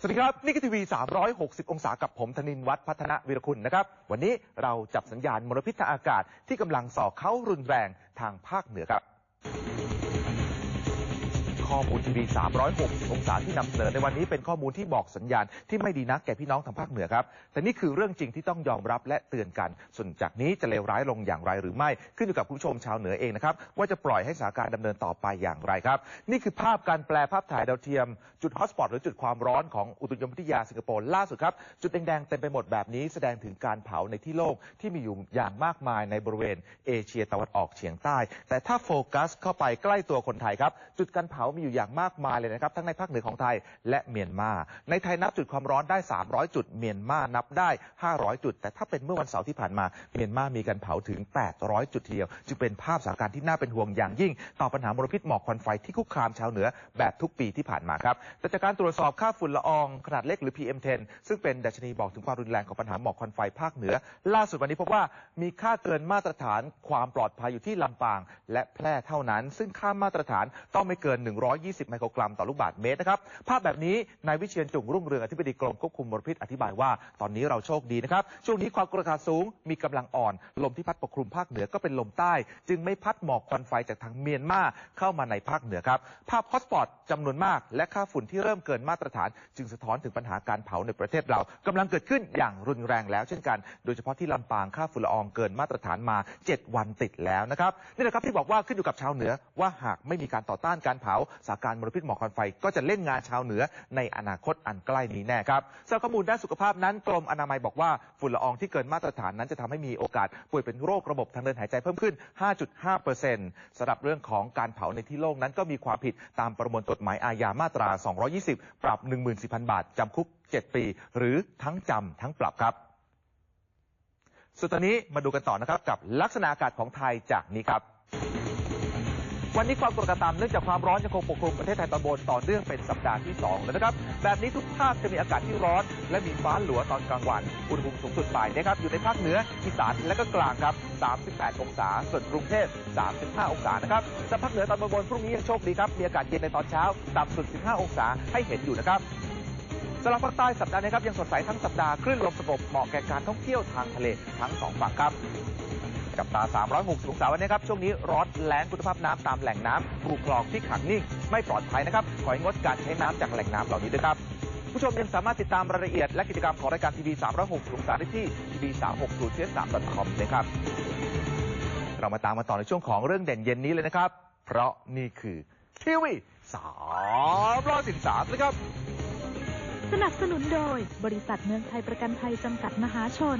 สวัสดีครับ นี่คือทีวี 360 องศากับผมธนินวัฒน์พัฒนวิรคุณนะครับ วันนี้เราจับสัญญาณมลพิษทางอากาศที่กำลังส่อเข้ารุนแรงทางภาคเหนือครับ ข้อมูลทีวี 360 องศาที่นำเสนอในวันนี้เป็นข้อมูลที่บอกสัญญาณที่ไม่ดีนักแก่พี่น้องทางภาคเหนือครับ แต่นี่คือเรื่องจริงที่ต้องยอมรับและเตือนกัน ส่วนจากนี้จะเลวร้ายลงอย่างไรหรือไม่ ขึ้นอยู่กับผู้ชมชาวเหนือเองนะครับ ว่าจะปล่อยให้สถานการณ์ดำเนินต่อไปอย่างไรครับ นี่คือภาพการแปลภาพถ่ายดาวเทียม จุดฮอตสปอตหรือจุดความร้อนของอุตุนิยมวิทยาสิงคโปร์ล่าสุดครับ จุดแดงๆเต็มไปหมดแบบนี้แสดงถึงการเผาในที่โลกที่มีอยู่อย่างมากมายในบริเวณเอเชียตะวันออกเฉียงใต้ แต่ถ้าโฟกัสเข้าไปใกล้ตัวคนไทยครับ จุดการเผามีอยู่อย่างมากมายเลยนะครับ ทั้งในภาคเหนือของไทยและเมียนมา ในไทยนับจุดความร้อนได้ 300 จุด เมียนมานับได้ 500 จุด แต่ถ้าเป็นเมื่อวันเสาร์ที่ผ่านมา เมียนมามีการเผาถึง 800 จุดเดียว จึงเป็นภาพสถานการณ์ที่น่าเป็นห่วงอย่างยิ่ง ต่อปัญหามลพิษหมอกควันไฟที่คุกคามชาวเหนือแบบทุกปีที่ผ่านมาครับ แต่จากการตรวจสอบค่าฝุ่นละอองขนาดเล็กหรือ PM10 ซึ่งเป็นดัชนีบอกถึงความรุนแรงของปัญหาหมอกควันไฟภาคเหนือ ล่าสุดวันนี้พบว่ามีค่าเกินมาตรฐานความปลอดภัยอยู่ที่ลำปาง และแพร่เท่านั้น ซึ่งค่ามาตรฐานต้องไม่เกิน120 ไมโครกรัมต่อลูกบาศก์เมตรนะครับ ภาพแบบนี้นายวิเชียนจุงรุ่งเรืองอธิบดีกรมควบคุมมลพิษอธิบายว่า ตอนนี้เราโชคดีนะครับ ช่วงนี้ความกดอากาศสูงมีกำลังอ่อน ลมที่พัดปกคลุมภาคเหนือก็เป็นลมใต้ จึงไม่พัดหมอกควันไฟจากทางเมียนมาเข้ามาในภาคเหนือครับ ภาพฮอตสปอตจำนวนมากและค่าฝุ่นที่เริ่มเกินมาตรฐาน จึงสะท้อนถึงปัญหาการเผาในประเทศเรากำลังเกิดขึ้นอย่างรุนแรงแล้วเช่นกัน โดยเฉพาะที่ลำปางค่าฝุ่นละอองเกินมาตรฐานมา 7 วันติดแล้วนะครับนี่แหละครับที่บอกว่าขึ้นอยู่กับชาวเหนือว่าหากไม่มีการต่อต้านการเผาสถานการมลพิษหมอกควันไฟก็จะเล่นงานชาวเหนือในอนาคตอันใกล้นี้แน่ครับสำหรับข้อมูลด้านสุขภาพนั้นกรมอนามัยบอกว่าฝุ่นละอองที่เกินมาตรฐานนั้นจะทำให้มีโอกาสป่วยเป็นโรคระบบทางเดินหายใจเพิ่มขึ้น 5.5%สำหรับเรื่องของการเผาในที่โล่งนั้นก็มีความผิดตามประมวลกฎหมายอาญามาตรา 220 ปรับ 14,000 บาทจำคุก 7 ปี หรือทั้งจำทั้งปรับครับสุดตอนนี้มาดูกันต่อนะครับกับลักษณะอากาศของไทยจากนี้ครับ วันนี้ความกดอากาศต่ำเนื่องจากความร้อนยังคงปกคลุมประเทศไทยตอนบนต่อเนื่องเป็นสัปดาห์ที่ 2 แล้วนะครับ แบบนี้ทุกภาคจะมีอากาศที่ร้อน และมีฟ้าหลัวตอนกลางวัน อุณหภูมิสูงสุดบ่ายนะครับอยู่ในภาคเหนืออีสานและก็กลางครับ 38 องศา ส่วนกรุงเทพ 35 องศานะครับแต่ภาคเหนือตอนบนพรุ่งนี้ยังโชคดีครับมีอากาศเย็นในตอนเช้าต่ำสุด 15 องศาให้เห็นอยู่นะครับสำหรับภาคใต้สัปดาห์นี้ครับยังสดใสทั้งสัปดาห์คลื่นลมสงบเหมาะแก่การท่องเที่ยวทางทะเลทั้งสองฝั่งครับ กับตา 360 องศาวันนี้ครับ ช่วงนี้ร้อนแล้งคุณภาพน้ำตามแหล่งน้ำถูกคลองที่ขังนิ่งไม่ปลอดภัยนะครับ ขอให้งดการใช้น้ำจากแหล่งน้ำเหล่านี้ด้วยครับ ผู้ชมยังสามารถติดตามรายละเอียด และกิจกรรมของรายการทีวี 360 องศาได้ที่ทีวี360เ3 com นะครับ เรามาตามมาต่อในช่วงของเรื่องเด่นเย็นนี้เลยนะครับ เพราะนี่คือทีวี313นะครับสนับสนุนโดยบริษัทเมืองไทยประกันภัยจำกัดมหาชน